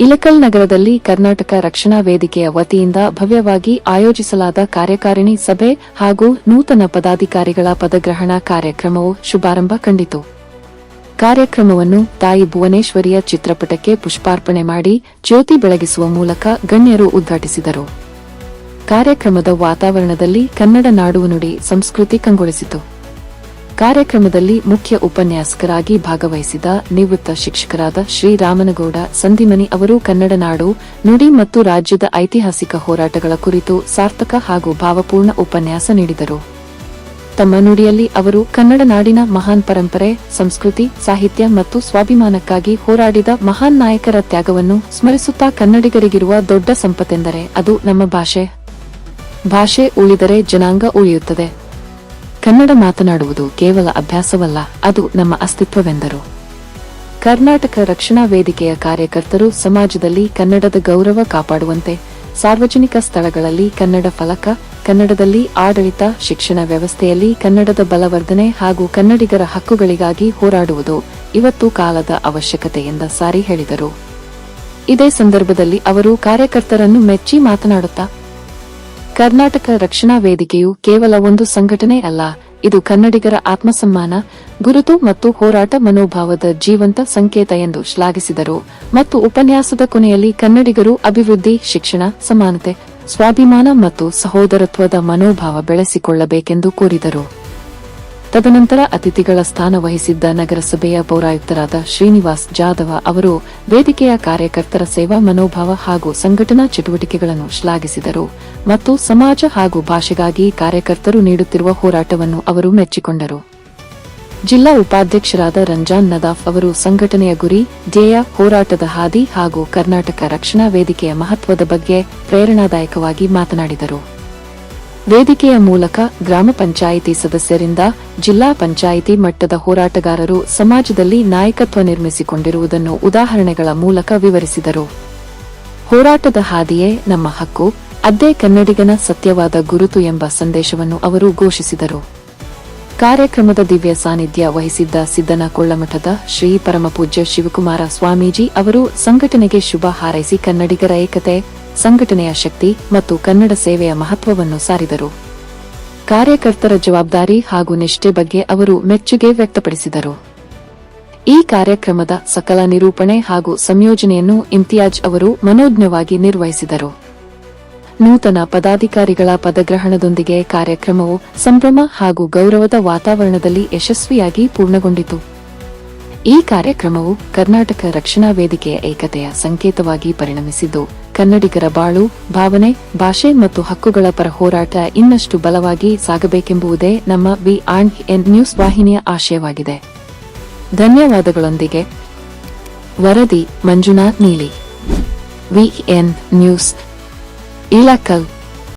ಇಲಕಲ್ ನಗರದಲ್ಲಿ ಕರ್ನಾಟಕ ರಕ್ಷಣಾ ವೇದಿಕೆಯ ವತಿಯಿಂದ ಭವ್ಯವಾಗಿ ಆಯೋಜಿಸಲಾದ ಕಾರ್ಯಕಾರಿಣಿ ಸಭೆ ಹಾಗೂ ನೂತನ ಪದಾಧಿಕಾರಿಗಳ ಪದಗ್ರಹಣ ಕಾರ್ಯಕ್ರಮವು ಶುಭಾರಂಭ ಕಂಡಿತು. ಕಾರ್ಯಕ್ರಮವನ್ನು ತಾಯಿ ಭುವನೇಶ್ವರಿಯ ಚಿತ್ರಪಟಕ್ಕೆ ಪುಷ್ಪಾರ್ಪಣೆ ಮಾಡಿ ಜ್ಯೋತಿ ಬೆಳಗಿಸುವ ಮೂಲಕ ಗಣ್ಯರು ಉದ್ಘಾಟಿಸಿದರು. ಕಾರ್ಯಕ್ರಮದ ವಾತಾವರಣದಲ್ಲಿ ಕನ್ನಡ ನಾಡುವ ನುಡಿ ಸಂಸ್ಕೃತಿ ಕಂಗೊಳಿಸಿತು. ಕಾರ್ಯಕ್ರಮದಲ್ಲಿ ಮುಖ್ಯ ಉಪನ್ಯಾಸಕರಾಗಿ ಭಾಗವಹಿಸಿದ ನಿವೃತ್ತ ಶಿಕ್ಷಕರಾದ ಶ್ರೀರಾಮನಗೌಡ ಸಂಧಿಮನಿ ಅವರು ಕನ್ನಡ ನಾಡು, ನುಡಿ ಮತ್ತು ರಾಜ್ಯದ ಐತಿಹಾಸಿಕ ಹೋರಾಟಗಳ ಕುರಿತು ಸಾರ್ಥಕ ಹಾಗೂ ಭಾವಪೂರ್ಣ ಉಪನ್ಯಾಸ ನೀಡಿದರು. ತಮ್ಮ ನುಡಿಯಲ್ಲಿ ಅವರು ಕನ್ನಡ ನಾಡಿನ ಮಹಾನ್ ಪರಂಪರೆ, ಸಂಸ್ಕೃತಿ, ಸಾಹಿತ್ಯ ಮತ್ತು ಸ್ವಾಭಿಮಾನಕ್ಕಾಗಿ ಹೋರಾಡಿದ ಮಹಾನ್ ನಾಯಕರ ತ್ಯಾಗವನ್ನು ಸ್ಮರಿಸುತ್ತಾ ಕನ್ನಡಿಗರಿಗಿರುವ ದೊಡ್ಡ ಸಂಪತ್ತೆಂದರೆ ಅದು ನಮ್ಮ ಭಾಷೆ. ಭಾಷೆ ಉಳಿದರೆ ಜನಾಂಗ ಉಳಿಯುತ್ತದೆ. ಕನ್ನಡ ಮಾತನಾಡುವುದು ಕೇವಲ ಅಭ್ಯಾಸವಲ್ಲ, ಅದು ನಮ್ಮ ಅಸ್ತಿತ್ವವೆಂದರು. ಕರ್ನಾಟಕ ರಕ್ಷಣಾ ವೇದಿಕೆಯ ಕಾರ್ಯಕರ್ತರು ಸಮಾಜದಲ್ಲಿ ಕನ್ನಡದ ಗೌರವ ಕಾಪಾಡುವಂತೆ, ಸಾರ್ವಜನಿಕ ಸ್ಥಳಗಳಲ್ಲಿ ಕನ್ನಡ ಫಲಕ, ಕನ್ನಡದಲ್ಲಿ ಆಡಳಿತ, ಶಿಕ್ಷಣ ವ್ಯವಸ್ಥೆಯಲ್ಲಿ ಕನ್ನಡದ ಬಲವರ್ಧನೆ ಹಾಗೂ ಕನ್ನಡಿಗರ ಹಕ್ಕುಗಳಿಗಾಗಿ ಹೋರಾಡುವುದು ಇವತ್ತು ಕಾಲದ ಅವಶ್ಯಕತೆ ಎಂದ ಸಾರಿ ಹೇಳಿದರು. ಇದೇ ಸಂದರ್ಭದಲ್ಲಿ ಅವರು ಕಾರ್ಯಕರ್ತರನ್ನು ಮೆಚ್ಚಿ ಮಾತನಾಡುತ್ತಾ ಕರ್ನಾಟಕ ರಕ್ಷಣಾ ವೇದಿಕೆಯು ಕೇವಲ ಒಂದು ಸಂಘಟನೆ ಅಲ್ಲ, ಇದು ಕನ್ನಡಿಗರ ಆತ್ಮಸಮ್ಮಾನ, ಗುರುತು ಮತ್ತು ಹೋರಾಟ ಮನೋಭಾವದ ಜೀವಂತ ಸಂಕೇತ ಎಂದು ಶ್ಲಾಘಿಸಿದರು. ಮತ್ತು ಉಪನ್ಯಾಸದ ಕೊನೆಯಲ್ಲಿ ಕನ್ನಡಿಗರು ಅಭಿವೃದ್ಧಿ, ಶಿಕ್ಷಣ, ಸಮಾನತೆ, ಸ್ವಾಭಿಮಾನ ಮತ್ತು ಸಹೋದರತ್ವದ ಮನೋಭಾವ ಬೆಳೆಸಿಕೊಳ್ಳಬೇಕೆಂದು ಕೋರಿದರು. ತದನಂತರ ಅತಿಥಿಗಳ ಸ್ಥಾನ ವಹಿಸಿದ್ದ ನಗರಸಭೆಯ ಪೌರಾಯುಕ್ತರಾದ ಶ್ರೀನಿವಾಸ್ ಜಾಧವ ಅವರು ವೇದಿಕೆಯ ಕಾರ್ಯಕರ್ತರ ಸೇವಾ ಮನೋಭಾವ ಹಾಗೂ ಸಂಘಟನಾ ಚಟುವಟಿಕೆಗಳನ್ನು ಶ್ಲಾಘಿಸಿದರು ಮತ್ತು ಸಮಾಜ ಹಾಗೂ ಭಾಷೆಗಾಗಿ ಕಾರ್ಯಕರ್ತರು ನೀಡುತ್ತಿರುವ ಹೋರಾಟವನ್ನು ಅವರು ಮೆಚ್ಚಿಕೊಂಡರು. ಜಿಲ್ಲಾ ಉಪಾಧ್ಯಕ್ಷರಾದ ರಂಜಾನ್ ನದಾಫ್ ಅವರು ಸಂಘಟನೆಯ ಗುರಿ, ಧ್ಯೇಯ, ಹೋರಾಟದ ಹಾದಿ ಹಾಗೂ ಕರ್ನಾಟಕ ರಕ್ಷಣಾ ವೇದಿಕೆಯ ಮಹತ್ವದ ಬಗ್ಗೆ ಪ್ರೇರಣಾದಾಯಕವಾಗಿ ಮಾತನಾಡಿದರು. ವೇದಿಕೆಯ ಮೂಲಕ ಗ್ರಾಮ ಪಂಚಾಯಿತಿ ಸದಸ್ಯರಿಂದ ಜಿಲ್ಲಾ ಪಂಚಾಯಿತಿ ಮಟ್ಟದ ಹೋರಾಟಗಾರರು ಸಮಾಜದಲ್ಲಿ ನಾಯಕತ್ವ ನಿರ್ಮಿಸಿಕೊಂಡಿರುವುದನ್ನು ಉದಾಹರಣೆಗಳ ಮೂಲಕ ವಿವರಿಸಿದರು. ಹೋರಾಟದ ಹಾದಿಯೇ ನಮ್ಮ ಹಕ್ಕು, ಅದ್ದೇ ಕನ್ನಡಿಗನ ಸತ್ಯವಾದ ಗುರುತು ಎಂಬ ಸಂದೇಶವನ್ನು ಅವರು ಘೋಷಿಸಿದರು. ಕಾರ್ಯಕ್ರಮದ ದಿವ್ಯ ಸಾನ್ನಿಧ್ಯ ವಹಿಸಿದ್ದ ಸಿದ್ದನ ಕೊಳ್ಳಮಠದ ಶ್ರೀ ಪರಮಪೂಜ್ಯ ಶಿವಕುಮಾರ ಸ್ವಾಮೀಜಿ ಅವರು ಸಂಘಟನೆಗೆ ಶುಭ ಹಾರೈಸಿ ಕನ್ನಡಿಗರ ಏಕತೆ ಸಂಘಟನೆಯ ಶಕ್ತಿ ಮತ್ತು ಕನ್ನಡ ಸೇವೆಯ ಮಹತ್ವವನ್ನು ಸಾರಿದರು. ಕಾರ್ಯಕರ್ತರ ಜವಾಬ್ದಾರಿ ಹಾಗೂ ನಿಷ್ಠೆ ಬಗ್ಗೆ ಅವರು ಮೆಚ್ಚುಗೆ ವ್ಯಕ್ತಪಡಿಸಿದರು. ಈ ಕಾರ್ಯಕ್ರಮದ ಸಕಲ ನಿರೂಪಣೆ ಹಾಗೂ ಸಂಯೋಜನೆಯನ್ನು ಇಮ್ತಿಯಾಜ್ ಅವರು ಮನೋಜ್ಞವಾಗಿ ನಿರ್ವಹಿಸಿದರು. ನೂತನ ಪದಾಧಿಕಾರಿಗಳ ಪದಗ್ರಹಣದೊಂದಿಗೆ ಕಾರ್ಯಕ್ರಮವು ಸಂಭ್ರಮ ಹಾಗೂ ಗೌರವದ ವಾತಾವರಣದಲ್ಲಿ ಯಶಸ್ವಿಯಾಗಿ ಪೂರ್ಣಗೊಂಡಿತು. ಈ ಕಾರ್ಯಕ್ರಮವು ಕರ್ನಾಟಕ ರಕ್ಷಣಾ ವೇದಿಕೆಯ ಏಕತೆಯ ಸಂಕೇತವಾಗಿ ಪರಿಣಮಿಸಿದ್ದು ಕನ್ನಡಿಗರ ಬಾಳು, ಭಾವನೆ, ಭಾಷೆ ಮತ್ತು ಹಕ್ಕುಗಳ ಪರ ಹೋರಾಟ ಇನ್ನಷ್ಟು ಬಲವಾಗಿ ಸಾಗಬೇಕೆಂಬುದೇ ನಮ್ಮ ವಿ ಆಂಡ್ ಎನ್ ನ್ಯೂಸ್ ವಾಹಿನಿಯ ಆಶಯವಾಗಿದೆ. ಧನ್ಯವಾದಗಳೊಂದಿಗೆ, ವರದಿ ಮಂಜುನಾಥ್ ನೀಲಿ. V N news Ilkal